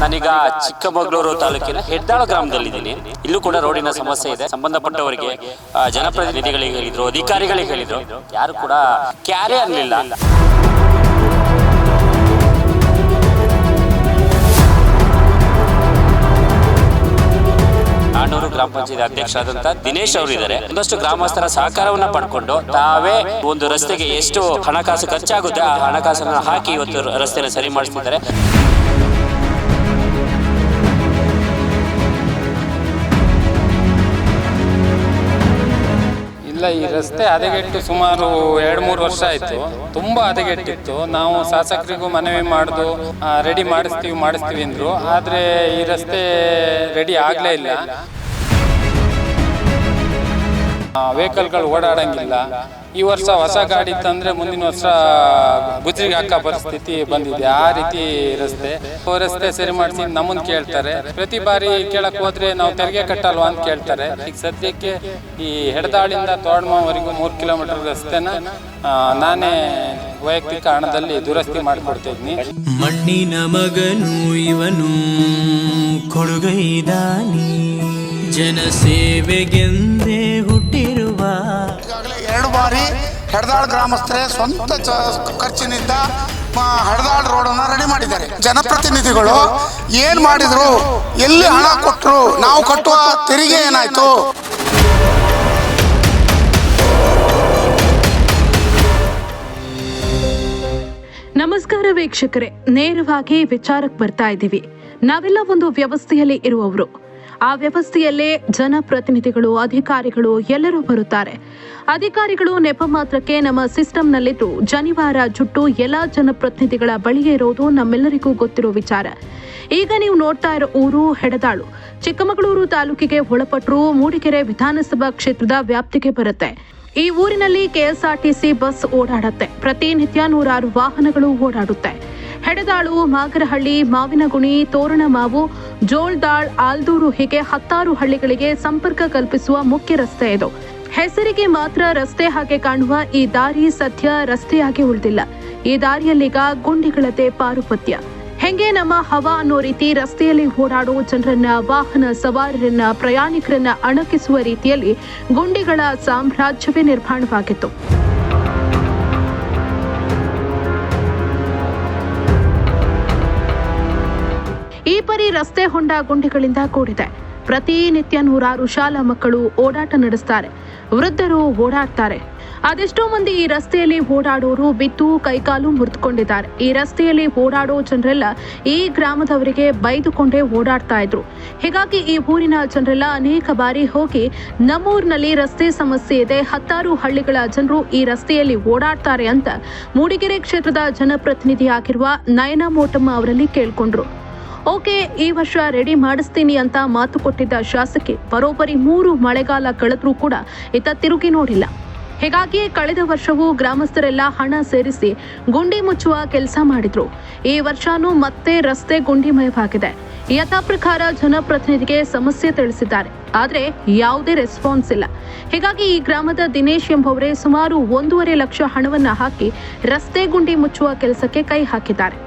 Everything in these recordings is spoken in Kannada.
ನಾನೀಗ ಚಿಕ್ಕಮಗಳೂರು ತಾಲೂಕಿನ ಹೆಡ್ದಾಳ ಗ್ರಾಮದಲ್ಲಿದ್ದೀನಿ. ಇಲ್ಲೂ ಕೂಡ ರೋಡಿನ ಸಮಸ್ಯೆ ಇದೆ. ಸಂಬಂಧಪಟ್ಟವರಿಗೆ ಜನಪ್ರತಿನಿಧಿಗಳಿಗೆ ಹೇಳಿದ್ರು, ಅಧಿಕಾರಿಗಳಿಗೆ ಹೇಳಿದ್ರು. ಯಾರು ಕೂಡ ಕ್ಯಾರೆ ಅನ್ನಲಿಲ್ಲ ನಾನೂರು ಗ್ರಾಮ ಪಂಚಾಯತ್ ಅಧ್ಯಕ್ಷರಾದಂತ ದಿನೇಶ್ ಅವರು ಇದ್ದಾರೆ. ಒಂದಷ್ಟು ಗ್ರಾಮಸ್ಥರ ಸಹಕಾರವನ್ನ ಪಡ್ಕೊಂಡು ತಾವೇ ಒಂದು ರಸ್ತೆಗೆ ಎಷ್ಟು ಹಣಕಾಸು ಖರ್ಚಾಗುತ್ತೆ, ಆ ಹಣಕಾಸನ್ನ ಹಾಕಿ ಇವತ್ತು ರಸ್ತೆನ ಸರಿ ಮಾಡಿಸ್ತಿದ್ದಾರೆ. ಇಲ್ಲ, ಈ ರಸ್ತೆ ಹದಗೆಟ್ಟು ಸುಮಾರು ಎರಡು ಮೂರು ವರ್ಷ ಆಯ್ತು. ತುಂಬಾ ಹದಗೆಟ್ಟಿತ್ತು ನಾವು ಶಾಸಕರಿಗೂ ಮನವಿ ಮಾಡುದು ರೆಡಿ ಮಾಡಿಸ್ತೀವಿ ಮಾಡಿಸ್ತೀವಿ ಅಂದ್ರು. ಆದ್ರೆ ಈ ರಸ್ತೆ ರೆಡಿ ಆಗಲೇ ಇಲ್ಲ. ವೆಹಿಕಲ್ಗಳು ಓಡಾಡಂಗಿಲ್ಲ. ಈ ವರ್ಷ ಹೊಸ ಗಾಡಿ ತಂದ್ರೆ ಮುಂದಿನ ವರ್ಷ ಗುಜ್ರಿಗೆ ಹಾಕೋ ಪರಿಸ್ಥಿತಿ ಬಂದಿದೆ. ಆ ರೀತಿ ರಸ್ತೆ ರಸ್ತೆ ಸರಿ ಮಾಡಿಸಿ ನಮ್ಮನ್ನು ಕೇಳ್ತಾರೆ. ಪ್ರತಿ ಬಾರಿ ಕೇಳಕ್ ಹೋದ್ರೆ ನಾವು ತೆರಿಗೆ ಕಟ್ಟಲ್ವಾ ಅಂತ ಕೇಳ್ತಾರೆ. ಈಗ ಸದ್ಯಕ್ಕೆ ಈ ಹೆಡದಾಳಿಂದ ತೋಡ್ಮವರೆಗೂ ಮೂರು ಕಿಲೋಮೀಟರ್ ರಸ್ತೆನ ನಾನೇ ವೈಯಕ್ತಿಕ ಹಣದಲ್ಲಿ ದುರಸ್ತಿ ಮಾಡಿಕೊಡ್ತಾ ಇದ್ದೀನಿ. ಮಣ್ಣಿನ ಮಗನು ಇವನು ಕೊಡುಗೈದಾನಿ ಜನಸೇವೆಗೆಂದೇ ಹುಟ್ಟಿರುವ ಈಗಾಗಲೇ ಎರಡು ಬಾರಿ ಹೆಡದಾಳ್ ಗ್ರಾಮಸ್ಥರೇ ಸ್ವಂತ ಖರ್ಚಿನಿಂದ ಹೆಡದಾಳ್ ರೋಡ್ ರೋಡನ್ನು ರೆಡಿ ಮಾಡಿದ್ದಾರೆ. ಜನಪ್ರತಿನಿಧಿಗಳು ಏನ್ ಮಾಡಿದ್ರು? ಎಲ್ಲಿ ಹಣ ಕೊಟ್ಟರು ನಾವು ಕಟ್ಟುವ ತೆರಿಗೆ ಏನಾಯ್ತು? ನಮಸ್ಕಾರ ವೀಕ್ಷಕರೇ ನೇರವಾಗಿ ವಿಚಾರಕ್ಕೆ ಬರ್ತಾ ಇದ್ದೀವಿ. ನಾವೆಲ್ಲ ಒಂದು ವ್ಯವಸ್ಥೆಯಲ್ಲಿ ಇರುವವರು. ಆ ವ್ಯವಸ್ಥೆಯಲ್ಲೇ ಜನಪ್ರತಿನಿಧಿಗಳು, ಅಧಿಕಾರಿಗಳು ಎಲ್ಲರೂ ಬರುತ್ತಾರೆ. ಅಧಿಕಾರಿಗಳು ನೆಪ ಮಾತ್ರಕ್ಕೆ ನಮ್ಮ ಸಿಸ್ಟಮ್ನಲ್ಲಿದ್ದು ಜನಿವಾರ ಜುಟ್ಟು ಎಲ್ಲ ಜನಪ್ರತಿನಿಧಿಗಳ ಬಳಿಯೇ ಇರೋದು ನಮ್ಮೆಲ್ಲರಿಗೂ ಗೊತ್ತಿರೋ ವಿಚಾರ. ಈಗ ನೀವು ನೋಡ್ತಾ ಇರೋ ಊರು ಹೆಡದಾಳು. ಚಿಕ್ಕಮಗಳೂರು ತಾಲೂಕಿಗೆ ಒಳಪಟ್ಟರು ಮೂಡಿಗೆರೆ ವಿಧಾನಸಭಾ ಕ್ಷೇತ್ರದ ವ್ಯಾಪ್ತಿಗೆ ಬರುತ್ತೆ. ಈ ಊರಿನಲ್ಲಿ ಕೆಎಸ್ಆರ್ಟಿಸಿ ಬಸ್ ಓಡಾಡುತ್ತೆ. ಪ್ರತಿನಿತ್ಯ ನೂರಾರು ವಾಹನಗಳು ಓಡಾಡುತ್ತೆ. ಹೆಡದಾಳು ಮಾಗರಹಳ್ಳಿ, ಮಾವಿನಗುಣಿ, ತೋರಣಮಾವು, ಜೋಳ್ದಾಳ್, ಆಲ್ದೂರು ಹೀಗೆ ಹತ್ತಾರು ಹಳ್ಳಿಗಳಿಗೆ ಸಂಪರ್ಕ ಕಲ್ಪಿಸುವ ಮುಖ್ಯ ರಸ್ತೆ ಇದು. ಹೆಸರಿಗೆ ಮಾತ್ರ ರಸ್ತೆ ಹಾಗೆ ಕಾಣುವ ಈ ದಾರಿ ಸದ್ಯ ರಸ್ತೆಯಾಗಿ ಉಳಿದಿಲ್ಲ. ಈ ದಾರಿಯಲ್ಲೀಗ ಗುಂಡಿಗಳತೆ ಪಾರುಪತ್ಯ. ಹೆಂಗೆ ನಮ್ಮ ಹವಾ ಅನ್ನೋ ರೀತಿ ರಸ್ತೆಯಲ್ಲಿ ಓಡಾಡೋ ಜನರನ್ನ, ವಾಹನ ಸವಾರರನ್ನ, ಪ್ರಯಾಣಿಕರನ್ನ ಅಣಕಿಸುವ ರೀತಿಯಲ್ಲಿ ಗುಂಡಿಗಳ ಸಾಮ್ರಾಜ್ಯವೇ ನಿರ್ಮಾಣವಾಗಿತ್ತು. ಈ ಪರಿ ರಸ್ತೆ ಹೊಂಡ ಗುಂಡಿಗಳಿಂದ ಕೂಡಿದೆ. ಪ್ರತಿನಿತ್ಯ ನೂರಾರು ಶಾಲಾ ಮಕ್ಕಳು ಓಡಾಟ ನಡೆಸ್ತಾರೆ. ವೃದ್ಧರು ಓಡಾಡ್ತಾರೆ. ಅದೆಷ್ಟೋ ಮಂದಿ ಈ ರಸ್ತೆಯಲ್ಲಿ ಓಡಾಡೋರು ಬಿದ್ದು ಕೈಕಾಲು ಮುರಿದುಕೊಂಡಿದ್ದಾರೆ. ಈ ರಸ್ತೆಯಲ್ಲಿ ಓಡಾಡೋ ಜನರೆಲ್ಲ ಈ ಗ್ರಾಮದವರಿಗೆ ಬೈದುಕೊಂಡೇ ಓಡಾಡ್ತಾ ಇದ್ರು. ಹೀಗಾಗಿ ಈ ಊರಿನ ಜನರೆಲ್ಲ ಅನೇಕ ಬಾರಿ ಹೋಗಿ ನಮ್ಮೂರಿನಲ್ಲಿ ರಸ್ತೆ ಸಮಸ್ಯೆ ಇದೆ, ಹತ್ತಾರು ಹಳ್ಳಿಗಳ ಜನರು ಈ ರಸ್ತೆಯಲ್ಲಿ ಓಡಾಡ್ತಾರೆ ಅಂತ ಮೂಡಿಗೆರೆ ಕ್ಷೇತ್ರದ ಜನಪ್ರತಿನಿಧಿಯಾಗಿರುವ ನಯನ ಮೋಟಮ್ಮ ಅವರಲ್ಲಿ ಕೇಳ್ಕೊಂಡ್ರು. ಓಕೆ, ಈ ವರ್ಷ ರೆಡಿ ಮಾಡಿಸ್ತೀನಿ ಅಂತ ಮಾತು ಕೊಟ್ಟಿದ್ದ ಶಾಸಕಿ, ಬರೋಬ್ಬರಿ ಮೂರು ಮಳೆಗಾಲ ಕಳೆದ್ರೂ ಕೂಡ ಇತ್ತ ತಿರುಗಿ ನೋಡಿಲ್ಲ. ಹೀಗಾಗಿ ಕಳೆದ ವರ್ಷವೂ ಗ್ರಾಮಸ್ಥರೆಲ್ಲ ಹಣ ಸೇರಿಸಿ ಗುಂಡಿ ಮುಚ್ಚುವ ಕೆಲಸ ಮಾಡಿದ್ರು. ಈ ವರ್ಷನೂ ಮತ್ತೆ ರಸ್ತೆ ಗುಂಡಿಮಯವಾಗಿದೆ. ಯಥಾ ಪ್ರಕಾರ ಜನಪ್ರತಿನಿಧಿಗೆ ಸಮಸ್ಯೆ ತಿಳಿಸಿದ್ದಾರೆ. ಆದ್ರೆ ಯಾವುದೇ ರೆಸ್ಪಾನ್ಸ್ ಇಲ್ಲ. ಹೀಗಾಗಿ ಈ ಗ್ರಾಮದ ದಿನೇಶ್ ಎಂಬುವರೇ ಸುಮಾರು ಒಂದೂವರೆ ಲಕ್ಷ ಹಣವನ್ನ ಹಾಕಿ ರಸ್ತೆ ಗುಂಡಿ ಮುಚ್ಚುವ ಕೆಲಸಕ್ಕೆ ಕೈ ಹಾಕಿದ್ದಾರೆ.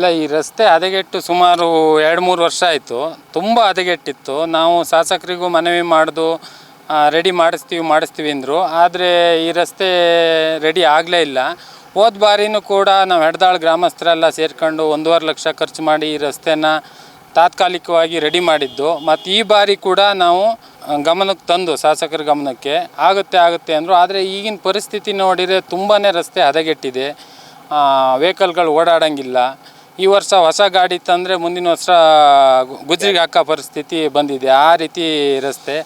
ಇಲ್ಲ, ಈ ರಸ್ತೆ ಹದಗೆಟ್ಟು ಸುಮಾರು ಎರಡು ಮೂರು ವರ್ಷ ಆಯಿತು. ತುಂಬ ಹದಗೆಟ್ಟಿತ್ತು. ನಾವು ಶಾಸಕರಿಗೂ ಮನವಿ ಮಾಡಿದು ರೆಡಿ ಮಾಡಿಸ್ತೀವಿ ಮಾಡಿಸ್ತೀವಿ ಅಂದರು. ಆದರೆ ಈ ರಸ್ತೆ ರೆಡಿ ಆಗಲೇ ಇಲ್ಲ. ಹೋದ ಬಾರಿನೂ ಕೂಡ ನಾವು ಹೆಡ್ದಾಳ್ ಗ್ರಾಮಸ್ಥರೆಲ್ಲ ಸೇರ್ಕೊಂಡು ಒಂದೂವರೆ ಲಕ್ಷ ಖರ್ಚು ಮಾಡಿ ಈ ರಸ್ತೆನ ತಾತ್ಕಾಲಿಕವಾಗಿ ರೆಡಿ ಮಾಡಿದ್ದು. ಮತ್ತು ಈ ಬಾರಿ ಕೂಡ ನಾವು ಗಮನಕ್ಕೆ ತಂದು ಶಾಸಕರ ಗಮನಕ್ಕೆ. ಆಗುತ್ತೆ ಆಗುತ್ತೆ ಅಂದರು. ಆದರೆ ಈಗಿನ ಪರಿಸ್ಥಿತಿ ನೋಡಿದರೆ ತುಂಬಾ ರಸ್ತೆ ಹದಗೆಟ್ಟಿದೆ. ವೆಹಿಕಲ್ಗಳು ಓಡಾಡಂಗಿಲ್ಲ. ಈ ವರ್ಷ ಹೊಸ ಗಾಡಿ ತಂದರೆ ಮುಂದಿನ ವರ್ಷ ಗುಜ್ರಿಗೆ ಹಾಕೋ ಪರಿಸ್ಥಿತಿ ಬಂದಿದೆ. ಆ ರೀತಿ ರಸ್ತೆ.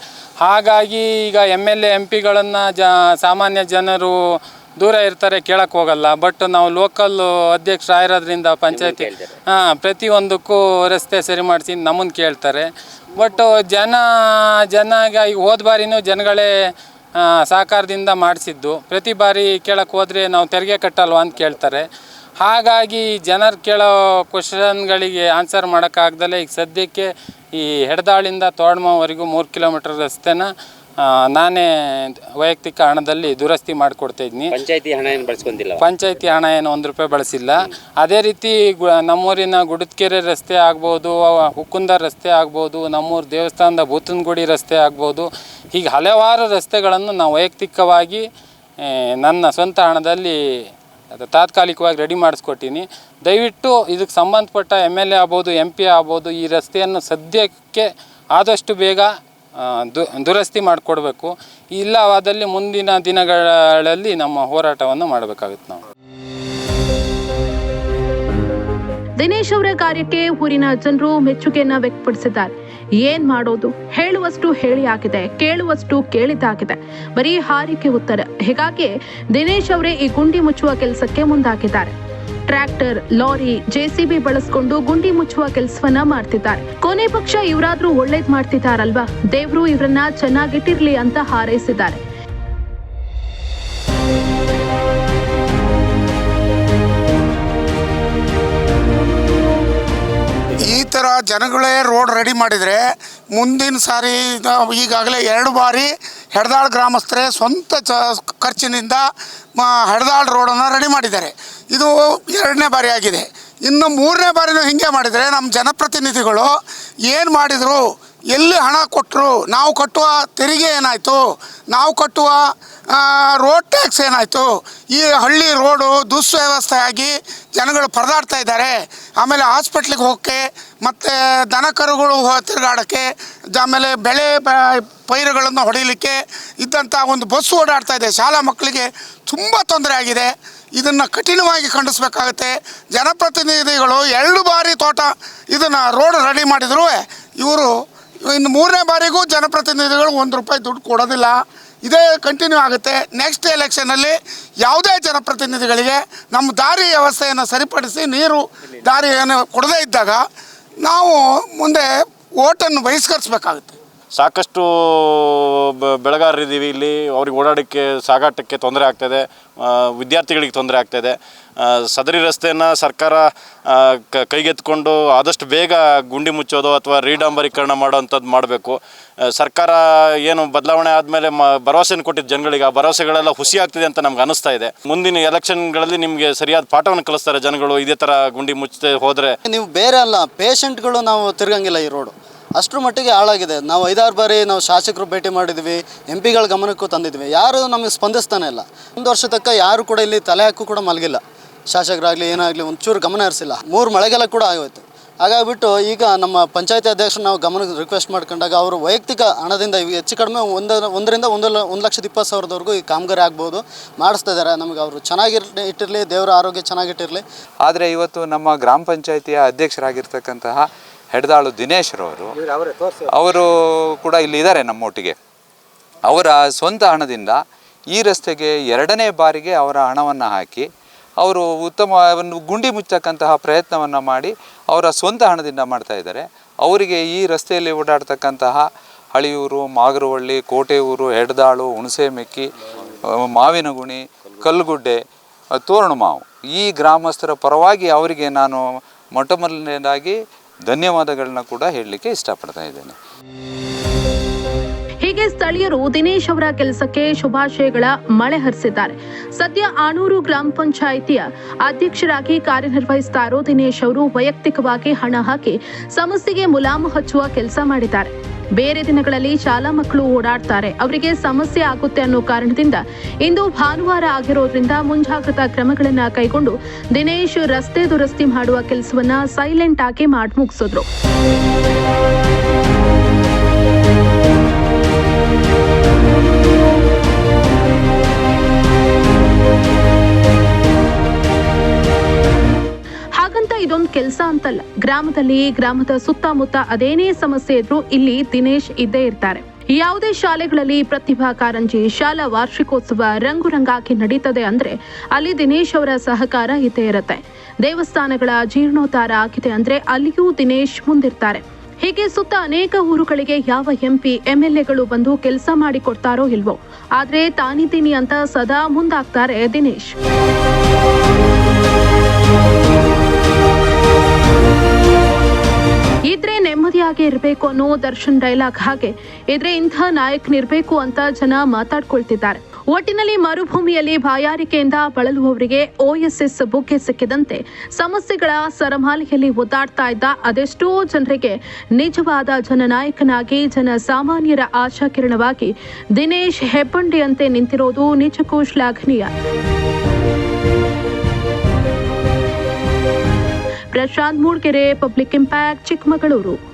ಹಾಗಾಗಿ ಈಗ ಎಂ ಎಲ್ ಎ ಎಂ ಪಿಗಳನ್ನು ಜ ಸಾಮಾನ್ಯ ಜನರು ದೂರ ಇರ್ತಾರೆ ಕೇಳಕ್ಕೆ ಹೋಗಲ್ಲ. ಬಟ್ ನಾವು ಲೋಕಲ್ ಅಧ್ಯಕ್ಷ ಆಗಿರೋದ್ರಿಂದ ಪಂಚಾಯತಿ ಹಾಂ ಪ್ರತಿಯೊಂದಕ್ಕೂ ರಸ್ತೆ ಸರಿ ಮಾಡಿಸಿ ನಮ್ಮನ್ನು ಕೇಳ್ತಾರೆ. ಬಟ್ ಜನ ಜನ ಈಗ ಹೋದ ಬಾರಿನೂ ಜನಗಳೇ ಸಹಕಾರದಿಂದ ಮಾಡಿಸಿದ್ದು. ಪ್ರತಿ ಬಾರಿ ಕೇಳಕ್ಕೆ ಹೋದರೆ ನಾವು ತೆರಿಗೆ ಕಟ್ಟಲ್ವಾ ಅಂತ ಕೇಳ್ತಾರೆ. ಹಾಗಾಗಿ ಜನರು ಕೇಳೋ ಕ್ವಶನ್ಗಳಿಗೆ ಆನ್ಸರ್ ಮಾಡೋಕ್ಕಾಗ್ದಲೇ ಈಗ ಸದ್ಯಕ್ಕೆ ಈ ಹೆಡ್ದಾಳಿಂದ ತೋಡ್ಮವರೆಗೂ ಮೂರು ಕಿಲೋಮೀಟರ್ ರಸ್ತೆನ ನಾನೇ ವೈಯಕ್ತಿಕ ಹಣದಲ್ಲಿ ದುರಸ್ತಿ ಮಾಡಿಕೊಡ್ತಾ ಇದ್ದೀನಿ ಪಂಚಾಯತಿ ಹಣ ಏನು ಬಳಸ್ಕೊಂಡಿಲ್ಲ? ಪಂಚಾಯತಿ ಹಣ ಏನು ಒಂದು ರೂಪಾಯಿ ಬಳಸಿಲ್ಲ. ಅದೇ ರೀತಿ ಗು- ನಮ್ಮೂರಿನ ಗುಡದ್ಕೆರೆ ರಸ್ತೆ ಆಗ್ಬೋದು ಹುಕ್ಕುಂದ ರಸ್ತೆ ಆಗ್ಬೋದು ನಮ್ಮೂರು ದೇವಸ್ಥಾನದ ಭೂತನಗುಡಿ ರಸ್ತೆ ಆಗ್ಬೋದು ಹೀಗೆ ಹಲವಾರು ರಸ್ತೆಗಳನ್ನು ನಾವು ವೈಯಕ್ತಿಕವಾಗಿ ನನ್ನ ಸ್ವಂತ ಹಣದಲ್ಲಿ ಅದು ತಾತ್ಕಾಲಿಕವಾಗಿ ರೆಡಿ ಮಾಡಿಸ್ಕೊಟ್ಟಿನಿ. ದಯವಿಟ್ಟು ಇದಕ್ಕೆ ಸಂಬಂಧಪಟ್ಟ ಎಂ ಎಲ್ ಎ ಆಗ್ಬೋದು, ಎಂ ಪಿ ಆಗ್ಬೋದು, ಈ ರಸ್ತೆಯನ್ನು ಸದ್ಯಕ್ಕೆ ಆದಷ್ಟು ಬೇಗ ದು, ದುರಸ್ತಿ ಮಾಡಿಕೊಡ್ಬೇಕು. ಇಲ್ಲವಾದಲ್ಲಿ ಮುಂದಿನ ದಿನಗಳಲ್ಲಿ ನಮ್ಮ ಹೋರಾಟವನ್ನು ಮಾಡಬೇಕಾಗುತ್ತೆ ನಾವು. ದಿನೇಶ್ ಅವರ ಕಾರ್ಯಕ್ಕೆ ಊರಿನ ಜನರು ಮೆಚ್ಚುಗೆಯನ್ನು ವ್ಯಕ್ತಪಡಿಸಿದ್ದಾರೆ. ಏನ್ ಮಾಡೋದು? ಹೇಳುವಷ್ಟು ಹೇಳಿ ಹಾಕಿದೆ ಕೇಳುವಷ್ಟು ಕೇಳಿದ್ದಾಗಿದೆ. ಬರೀ ಹಾರಿಕೆ ಉತ್ತರ. ಹೀಗಾಗಿ ದಿನೇಶ್ ಅವರೇ ಈ ಗುಂಡಿ ಮುಚ್ಚುವ ಕೆಲಸಕ್ಕೆ ಮುಂದಾಗಿದ್ದಾರೆ. ಟ್ರ್ಯಾಕ್ಟರ್, ಲಾರಿ ಜೆಸಿಬಿ ಬಳಸ್ಕೊಂಡು ಗುಂಡಿ ಮುಚ್ಚುವ ಕೆಲಸವನ್ನ ಮಾಡ್ತಿದ್ದಾರೆ. ಕೊನೆ ಪಕ್ಷ ಇವರಾದ್ರೂ ಒಳ್ಳೇದ್ ಮಾಡ್ತಿದ್ದಾರಲ್ವಾ? ದೇವ್ರು ಇವರನ್ನ ಚೆನ್ನಾಗಿಟ್ಟಿರ್ಲಿ ಅಂತ ಹಾರೈಸಿದ್ದಾರೆ. ಥರ ಜನಗಳೇ ರೋಡ್ ರೆಡಿ ಮಾಡಿದರೆ ಮುಂದಿನ ಸಾರಿ ಈಗಾಗಲೇ ಎರಡು ಬಾರಿ ಹೆಡ್ದಾಳ್ ಗ್ರಾಮಸ್ಥರೇ ಸ್ವಂತ ಚ ಖರ್ಚಿನಿಂದ ಹೆಡ್ದಾಳ್ ರೋಡನ್ನು ರೆಡಿ ಮಾಡಿದ್ದಾರೆ. ಇದು ಎರಡನೇ ಬಾರಿ ಆಗಿದೆ. ಇನ್ನು ಮೂರನೇ ಬಾರಿನೂ ಹೀಗೆ ಮಾಡಿದರೆ ನಮ್ಮ ಜನಪ್ರತಿನಿಧಿಗಳು ಏನು ಮಾಡಿದರು? ಎಲ್ಲಿ ಹಣ ಕೊಟ್ಟರು ನಾವು ಕಟ್ಟುವ ತೆರಿಗೆ ಏನಾಯಿತು? ನಾವು ಕಟ್ಟುವ ರೋಡ್ ಟ್ಯಾಕ್ಸ್ ಏನಾಯಿತು? ಈ ಹಳ್ಳಿ ರೋಡು ದುಸ್ವ್ಯವಸ್ಥೆ ಆಗಿ ಜನಗಳು ಪರದಾಡ್ತಾ ಇದ್ದಾರೆ. ಆಮೇಲೆ ಹಾಸ್ಪಿಟ್ಲಿಗೆ ಹೋಗೋಕ್ಕೆ, ಮತ್ತು ದನ ಕರುಗಳು ತಿರುಗಾಡೋಕ್ಕೆ ಆಮೇಲೆ ಬೆಳೆ ಪೈರುಗಳನ್ನು ಹೊಡಿಲಿಕ್ಕೆ ಇದ್ದಂಥ ಒಂದು ಬಸ್ ಓಡಾಡ್ತಾ ಇದೆ. ಶಾಲಾ ಮಕ್ಕಳಿಗೆ ತುಂಬ ತೊಂದರೆ ಆಗಿದೆ. ಇದನ್ನು ಕಠಿಣವಾಗಿ ಖಂಡಿಸ್ಬೇಕಾಗತ್ತೆ. ಜನಪ್ರತಿನಿಧಿಗಳು ಎರಡು ಬಾರಿ ತೋಟ ಇದನ್ನು ರೋಡ್ ರೆಡಿ ಮಾಡಿದರೂ. ಇವರು ಇನ್ನು ಮೂರನೇ ಬಾರಿಗೂ ಜನಪ್ರತಿನಿಧಿಗಳು ಒಂದು ರೂಪಾಯಿ ದುಡ್ಡು ಕೊಡೋದಿಲ್ಲ. ಇದೇ ಕಂಟಿನ್ಯೂ ಆಗುತ್ತೆ. ನೆಕ್ಸ್ಟ್ ಎಲೆಕ್ಷನಲ್ಲಿ ಯಾವುದೇ ಜನಪ್ರತಿನಿಧಿಗಳಿಗೆ ನಮ್ಮ ದಾರಿ ವ್ಯವಸ್ಥೆಯನ್ನು ಸರಿಪಡಿಸಿ ನೀರು ದಾರಿಯನ್ನು ಕೊಡದೇ ಇದ್ದಾಗ ನಾವು ಮುಂದೆ ಓಟನ್ನು ಬಹಿಷ್ಕರಿಸ್ಬೇಕಾಗುತ್ತೆ. ಸಾಕಷ್ಟು ಬೆಳೆಗಾರರಿದ್ದೀವಿ ಇಲ್ಲಿ. ಅವ್ರಿಗೆ ಓಡಾಡೋಕ್ಕೆ ಸಾಗಾಟಕ್ಕೆ ತೊಂದರೆ ಆಗ್ತಾಯಿದೆ ವಿದ್ಯಾರ್ಥಿಗಳಿಗೆ ತೊಂದರೆ ಆಗ್ತಾಯಿದೆ ಆ, ಸದರಿ ರಸ್ತೆಯನ್ನು ಸರ್ಕಾರ ಕ- ಕೈಗೆತ್ಕೊಂಡು ಆದಷ್ಟು ಬೇಗ ಗುಂಡಿ ಮುಚ್ಚೋದು ಅಥವಾ ರೀಡಾಂಬರೀಕರಣ ಮಾಡೋವಂಥದ್ದು ಮಾಡಬೇಕು. ಸರ್ಕಾರ ಏನು ಬದಲಾವಣೆ ಆದಮೇಲೆ ಮ ಭರವಸೆಯನ್ನು ಕೊಟ್ಟಿದ್ದ ಜನಗಳಿಗೆ ಆ ಭರವಸೆಗಳೆಲ್ಲ ಹುಸಿ ಆಗ್ತಿದೆ ಅಂತ ನಮ್ಗೆ ಅನಿಸ್ತಾ ಇದೆ. ಮುಂದಿನ ಎಲೆಕ್ಷನ್ಗಳಲ್ಲಿ ನಿಮಗೆ ಸರಿಯಾದ ಪಾಠವನ್ನು ಕಲಿಸ್ತಾರೆ ಜನಗಳು. ಇದೇ ಥರ ಗುಂಡಿ ಮುಚ್ಚದೆ ಹೋದರೆ. ನೀವು ಬೇರೆ ಅಲ್ಲ ಪೇಷಂಟ್ಗಳು ನಾವು ತಿರುಗಂಗಿಲ್ಲ ಈ ರೋಡು ಅಷ್ಟರ ಮಟ್ಟಿಗೆ ಹಾಳಾಗಿದೆ. ನಾವು ಐದಾರು ಬಾರಿ ನಾವು ಶಾಸಕರು ಭೇಟಿ ಮಾಡಿದ್ವಿ ಎಂ ಪಿಗಳ ಗಮನಕ್ಕೂ ತಂದಿದ್ವಿ. ಯಾರು ನಮಗೆ ಸ್ಪಂದಿಸ್ತಾನೆ ಇಲ್ಲ. ಒಂದು ವರ್ಷ ತಕ್ಕ ಯಾರು ಕೂಡ ಇಲ್ಲಿ ತಲೆ ಹಾಕು ಕೂಡ ಮಲಗಿಲ್ಲ. ಶಾಸಕರಾಗಲಿ, ಏನಾಗಲಿ ಒಂಚೂರು ಗಮನ ಹರಿಸಿಲ್ಲ. ಮೂರು ಮಳೆಗಾಲ ಕೂಡ ಆಗೋಯ್ತು. ಹಾಗಾಗ್ಬಿಟ್ಟು ಈಗ ನಮ್ಮ ಪಂಚಾಯತಿ ಅಧ್ಯಕ್ಷರು ನಾವು ಗಮನಕ್ಕೆ ರಿಕ್ವೆಸ್ಟ್ ಮಾಡ್ಕೊಂಡಾಗ ಅವರು ವೈಯಕ್ತಿಕ ಹಣದಿಂದ ಹೆಚ್ಚು ಕಡಿಮೆ ಒಂದ, ಒಂದರಿಂದ ಒಂದು ಒಂದು ಲಕ್ಷದ ಇಪ್ಪತ್ತು ಸಾವಿರದವರೆಗೂ ಈ ಕಾಮಗಾರಿ ಆಗ್ಬೋದು. ಮಾಡಿಸ್ತಾ ಇದ್ದಾರೆ. ನಮಗೆ ಅವರು ಚೆನ್ನಾಗಿರ್ಲಿ, ಇಟ್ಟಿರಲಿ, ದೇವರ ಆರೋಗ್ಯ ಚೆನ್ನಾಗಿಟ್ಟಿರಲಿ. ಆದರೆ ಇವತ್ತು ನಮ್ಮ ಗ್ರಾಮ ಪಂಚಾಯಿತಿಯ ಅಧ್ಯಕ್ಷರಾಗಿರ್ತಕ್ಕಂತಹ ಹೆಡ್ದಾಳು ದಿನೇಶ್ರವರು ಅವರು. ಕೂಡ ಇಲ್ಲಿ ಇದ್ದಾರೆ ನಮ್ಮೊಟ್ಟಿಗೆ ಅವರ ಸ್ವಂತ ಹಣದಿಂದ ಈ ರಸ್ತೆಗೆ ಎರಡನೇ ಬಾರಿಗೆ ಅವರ ಹಣವನ್ನು ಹಾಕಿ ಅವರು ಉತ್ತಮ ಒಂದು ಗುಂಡಿ ಮುಚ್ಚತಕ್ಕಂತಹ ಪ್ರಯತ್ನವನ್ನು ಮಾಡಿ ಅವರ ಸ್ವಂತ ಹಣದಿಂದ ಮಾಡ್ತಾ ಇದ್ದಾರೆ. ಅವರಿಗೆ ಈ ರಸ್ತೆಯಲ್ಲಿ ಓಡಾಡ್ತಕ್ಕಂತಹ ಹಳಿಯೂರು ಮಾಗರವಳ್ಳಿ ಕೋಟೆಯೂರು ಹೆಡ್ದಾಳು ಹುಣಸೆಮೆಕ್ಕಿ ಮಾವಿನ ಮಾವಿನಗುಣಿ ಕಲ್ಲುಗುಡ್ಡೆ ತೋರಣ ತೋರಣಮಾವು. ಈ ಗ್ರಾಮಸ್ಥರ ಪರವಾಗಿ ಅವರಿಗೆ ನಾನು ಮೊಟ್ಟ ಮೊದಲನೇದಾಗಿ ಧನ್ಯವಾದಗಳನ್ನ ಕೂಡ ಹೇಳಲಿಕ್ಕೆ ಇಷ್ಟಪಡ್ತಾ ಇದ್ದೇನೆ. ಹೀಗೆ ಸ್ಥಳೀಯರು ದಿನೇಶ್ ಅವರ ಕೆಲಸಕ್ಕೆ ಶುಭಾಶಯಗಳ ಮಳೆ ಹರಿಸಿದ್ದಾರೆ. ಸದ್ಯ ಆನೂರು ಗ್ರಾಮ ಪಂಚಾಯಿತಿಯ ಅಧ್ಯಕ್ಷರಾಗಿ ಕಾರ್ಯನಿರ್ವಹಿಸ್ತಾ ಇರೋ ದಿನೇಶ್ ಅವರು ವೈಯಕ್ತಿಕವಾಗಿ ಹಣ ಹಾಕಿ ಸಮಸ್ಯೆಗೆ ಮುಲಾಮು ಹಚ್ಚುವ ಕೆಲಸ ಮಾಡಿದ್ದಾರೆ. ಬೇರೆ ದಿನಗಳಲ್ಲಿ ಶಾಲಾ ಮಕ್ಕಳು ಓಡಾಡ್ತಾರೆ. ಅವರಿಗೆ ಸಮಸ್ಯೆ ಆಗುತ್ತೆ ಅನ್ನೋ ಕಾರಣದಿಂದ ಇಂದು ಭಾನುವಾರ ಆಗಿರೋದ್ರಿಂದ ಮುಂಜಾಗ್ರತಾ ಕ್ರಮಗಳನ್ನ ಕೈಗೊಂಡು ದಿನೇಶ್ ರಸ್ತೆ ದುರಸ್ತಿ ಮಾಡುವ ಕೆಲಸವನ್ನ ಸೈಲೆಂಟ್ ಆಗಿ ಮಾಡಿ ಮುಗಿಸಿದ್ರು. ಇದೊಂದು ಕೆಲಸ ಅಂತಲ್ಲ. ಗ್ರಾಮದಲ್ಲಿ ಗ್ರಾಮದ ಸುತ್ತಮುತ್ತ ಅದೇನೇ ಸಮಸ್ಯೆ ಇದ್ರೂ ಇಲ್ಲಿ ದಿನೇಶ್ ಇದ್ದೇ ಇರ್ತಾರೆ. ಯಾವುದೇ ಶಾಲೆಗಳಲ್ಲಿ ಪ್ರತಿಭಾ ಕಾರಂಜಿ, ಶಾಲಾ ವಾರ್ಷಿಕೋತ್ಸವ ರಂಗು ರಂಗಾಗಿ ನಡೀತದೆ ಅಂದ್ರೆ ಅಲ್ಲಿ ದಿನೇಶ್ ಅವರ ಸಹಕಾರ ಇದ್ದೇ ಇರುತ್ತೆ. ದೇವಸ್ಥಾನಗಳ ಜೀರ್ಣೋದ್ಧಾರ ಆಗಿದೆ ಅಂದ್ರೆ ಅಲ್ಲಿಯೂ ದಿನೇಶ್ ಮುಂದಿರ್ತಾರೆ. ಹೀಗೆ ಸುತ್ತ ಅನೇಕ ಊರುಗಳಿಗೆ ಯಾವ ಎಂಪಿ, ಎಂಎಲ್ಎಗಳು ಬಂದು ಕೆಲಸ ಮಾಡಿ ಕೊಡ್ತಾರೋ ಇಲ್ವೋ, ಆದ್ರೆ ತಾನಿದ್ದೀನಿ ಅಂತ ಸದಾ ಮುಂದಾಗ್ತಾರೆ ದಿನೇಶ್. ನೆಮ್ಮದಿಯಾಗಿ ಇರಬೇಕು ಅನ್ನೋ ದರ್ಶನ್ ಡೈಲಾಗ್ ಹಾಗೆ. ಇದ್ರೆ ಇಂಥ ನಾಯಕನಿರ್ಬೇಕು ಅಂತ ಜನ ಮಾತಾಡ್ಕೊಳ್ತಿದ್ದಾರೆ. ಒಟ್ಟಿನಲ್ಲಿ ಮರುಭೂಮಿಯಲ್ಲಿ ಬಾಯಾರಿಕೆಯಿಂದ ಬಳಲುವವರಿಗೆ ಓಎಸ್ಎಸ್ ಬುಗ್ಗೆ ಸಿಕ್ಕಿದಂತೆ ಸಮಸ್ಯೆಗಳ ಸರಮಾಲೆಯಲ್ಲಿ ಒದ್ದಾಡ್ತಾ ಇದ್ದ ಅದೆಷ್ಟೋ ಜನರಿಗೆ ನಿಜವಾದ ಜನನಾಯಕನಾಗಿ ಜನ ಸಾಮಾನ್ಯರ ಆಶಾಕಿರಣವಾಗಿ ದಿನೇಶ್ ಹೆಬ್ಬಂಡಿಯಂತೆ ನಿಂತಿರೋದು ನಿಜಕ್ಕೂ ಶ್ಲಾಘನೀಯ. Prashanth Moodgere, public impact, Chikkamagaluru.